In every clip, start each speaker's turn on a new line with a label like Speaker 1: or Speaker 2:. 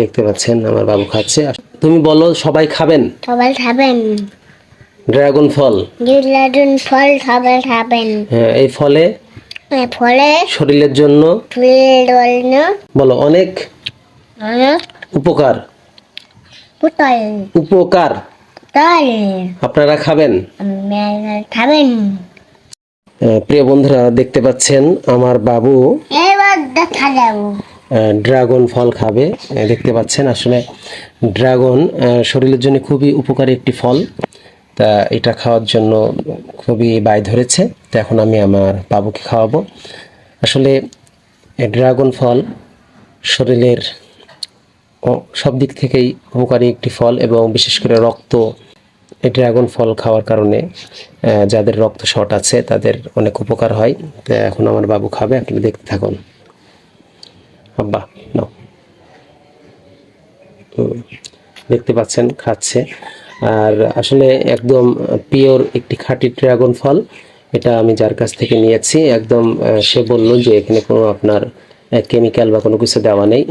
Speaker 1: দেখতে পাচ্ছেন আমার বাবু খাচ্ছে। তুমি বলো সবাই খাবেন?
Speaker 2: সবাই খাবেন।
Speaker 1: ড্রাগন ফল?
Speaker 2: জিলাডুন ফল সবাই খাবেন।
Speaker 1: হ্যাঁ, এই ফলে?
Speaker 2: ফলে
Speaker 1: শরীরের জন্য? বলো অনেক উপকার। উপকার। আপনারা খাবেন?
Speaker 2: খাবেন।
Speaker 1: প্রিয় বন্ধুরা দেখতে পাচ্ছেন আমার বাবু ড্রাগন ফল খাবে। দেখতে পাচ্ছেন আসলে ড্রাগন শরীরের জন্য খুবই উপকারী একটি ফল। তা এটা খাওয়ার জন্য খুবই বায় ধরেছে। তো এখন আমি আমার বাবুকে খাওয়াবো। আসলে ড্রাগন ফল শরীরের সব দিক থেকেই উপকারী একটি ফল এবং বিশেষ করে রক্ত ড্রাগন ফল খাওয়ার কারণে যাদের রক্ত শর্ট আছে তাদের অনেক উপকার হয়। তো এখন আমার বাবু খাবে, আপনি দেখতে থাকুন। আব্বা, নাও। দেখতে পাচ্ছেন, খাচ্ছে। আর আসলে একদম পিওর একটি খাঁটি ড্রাগন ফল, এটা আমি যার কাছ থেকে নিয়েছি, একদম সে বলল যে এখানে কোনো আপনার কেমিক্যাল বা কোনো কিছু দেওয়া নেই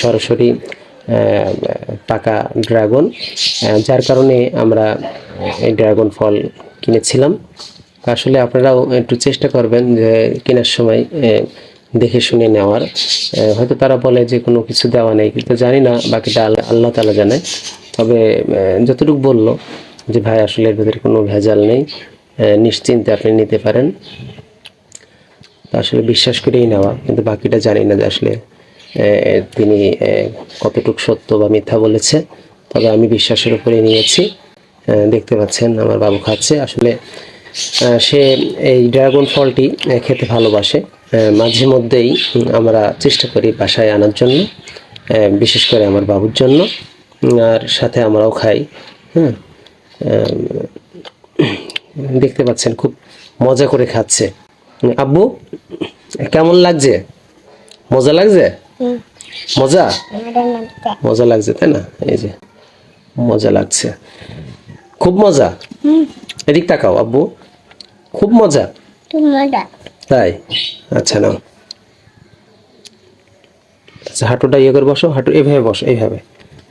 Speaker 1: সরাসরি পাকা ড্রাগন যার কারণে আমরা এই ড্রাগন ফল কিনেছিলাম। আসলে আপনারাও একটু চেষ্টা করবেন যে কেনার সময় দেখে শুনে নেওয়ার। হয়তো তারা বলে যে কোনো কিছু দেওয়া নেই, কিন্তু জানি না, বাকিটা আল্লাহ আল্লাহ তালা জানে তবে যতটুকু বলল যে, ভাই, আসলে এর ভিতরে কোনো ভেজাল নেই নিশ্চিন্তে আপনি নিতে পারেন। আসলে বিশ্বাস করেই নেওয়া, কিন্তু বাকিটা জানি না যে আসলে তিনি কতটুকু সত্য বা মিথ্যা বলেছে। তবে আমি বিশ্বাসের উপরে নিয়েছি। দেখতে পাচ্ছেন, আমার বাবু খাচ্ছে। আসলে সে এই ড্রাগন ফলটি খেতে ভালোবাসে। মাঝে মধ্যেই আমরা চেষ্টা করি বাসায় আনার জন্য বিশেষ করে আমার বাবুর জন্য। আর সাথে আমরাও খাই হ্যাঁ। দেখতে পাচ্ছেন খুব মজা করে খাচ্ছে। আব্বু কেমন লাগছে? মজা লাগছে? মজা? মজা লাগছে। তাই না? এই যে মজা লাগছে। খুব মজা? এদিক তাকাও আব্বু। খুব মজা। তাই? আচ্ছা নাও। আচ্ছা হাঁটুটা ইয়ে করে বসো হাঁটু এইভাবে বসো এইভাবে।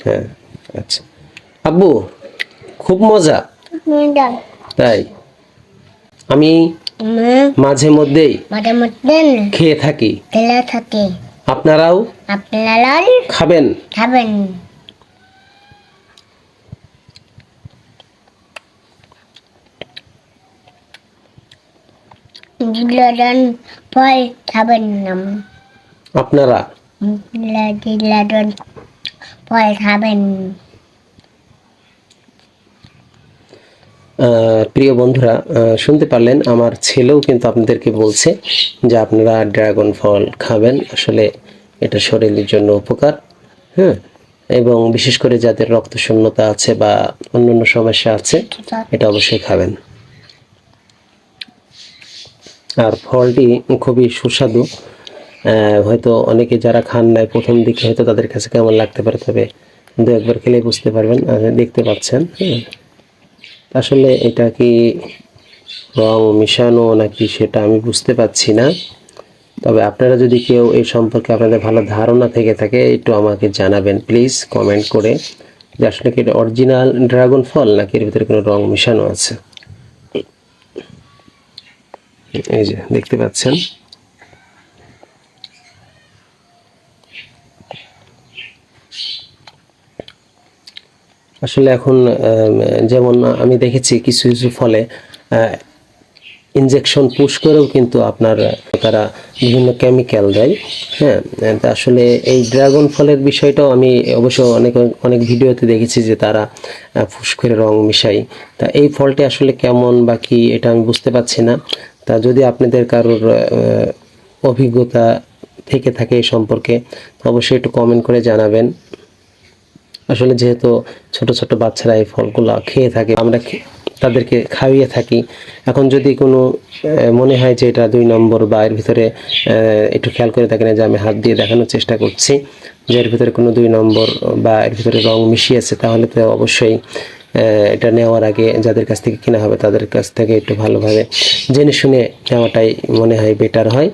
Speaker 1: হ্যাঁ আচ্ছা। আব্বু খুব মজা। তাই? আমি মাঝে মধ্যেই খেয়ে থাকি।
Speaker 2: খেলা থাকে।
Speaker 1: আপনারাও
Speaker 2: আপনারা
Speaker 1: খাবেন।
Speaker 2: খাবেন। ফল খাবেন নাম
Speaker 1: আপনারা?
Speaker 2: ফল খাবেন
Speaker 1: প্রিয় বন্ধুরা শুনতে পারলেন আমার ছেলেও কিন্তু আপনাদেরকে বলছে যে আপনারা ড্রাগন ফল খাবেন। আসলে এটা শরীরের জন্য উপকার হ্যাঁ? এবং বিশেষ করে যাদের রক্ত শূন্যতা আছে বা অন্যান্য সমস্যা আছে এটা অবশ্যই খাবেন। আর ফলটি খুবই সুস্বাদু। হয়তো অনেকে যারা খান নাই প্রথম দিকে হয়তো তাদের কাছে কেমন লাগতে পারে, তবে দু একবার খেলে বুঝতে পারবেন দেখতে পাচ্ছেন। আসলে এটা কি রং মিশানো নাকি সেটা আমি বুঝতে পারছি না। তবে আপনারা যদি কেউ এই সম্পর্কে আপনাদের ভালো ধারণা থেকে থাকে, একটু আমাকে জানাবেন, প্লিজ কমেন্ট করে। যে আসলে কি এটা অরিজিনাল ড্রাগন ফল নাকি এর ভিতরে কোনো রং মিশানো আছে? এই যে দেখতে পাচ্ছেন? আসলে এখন যেমন আমি দেখেছি কিছু কিছু ফলে ইনজেকশন পুশ করেও কিন্তু আপনার তারা বিভিন্ন কেমিক্যাল দেয় হ্যাঁ? তা আসলে এই ড্রাগন ফলের বিষয়টাও আমি অবশ্য অনেক অনেক ভিডিওতে দেখেছি যে তারা ফুস করে রং মিশাই তা এই ফলটি আসলে কেমন বা কি এটা আমি বুঝতে পারছি না। তা যদি আপনাদের কারোর অভিজ্ঞতা থেকে থাকে এই সম্পর্কে অবশ্যই একটু কমেন্ট করে জানাবেন। আসলে যেহেতু ছোট ছোট বাচ্চারা এই ফলগুলো খেয়ে থাকে, আমরা তাদেরকে খাইয়ে থাকি। এখন যদি কোনো মনে হয় যে এটা দুই নম্বর বা এর ভিতরে একটু খেয়াল করে থাকেন যে আমি হাত দিয়ে দেখানোর চেষ্টা করছি, যে এর ভিতরে কোনো দুই নম্বর বা এর ভিতরে রং মিশিয়েছে, তাহলে তো অবশ্যই এটা নেওয়ার আগে যাদের কাছ থেকে কেনা হবে তাদের কাছ থেকে একটু ভালোভাবে জেনে শুনে নেওয়াটাই মনে হয় বেটার হয়।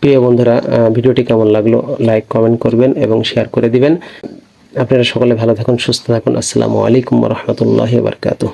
Speaker 1: প্রিয় বন্ধুরা ভিডিওটি কেমন লাগল লাইক কমেন্ট করবেন এবং শেয়ার করে দিবেন। আপনারা সকলে ভালো থাকুন, সুস্থ থাকুন। আসসালামু আলাইকুম রহমতুল্লাহ বারকাতুহ।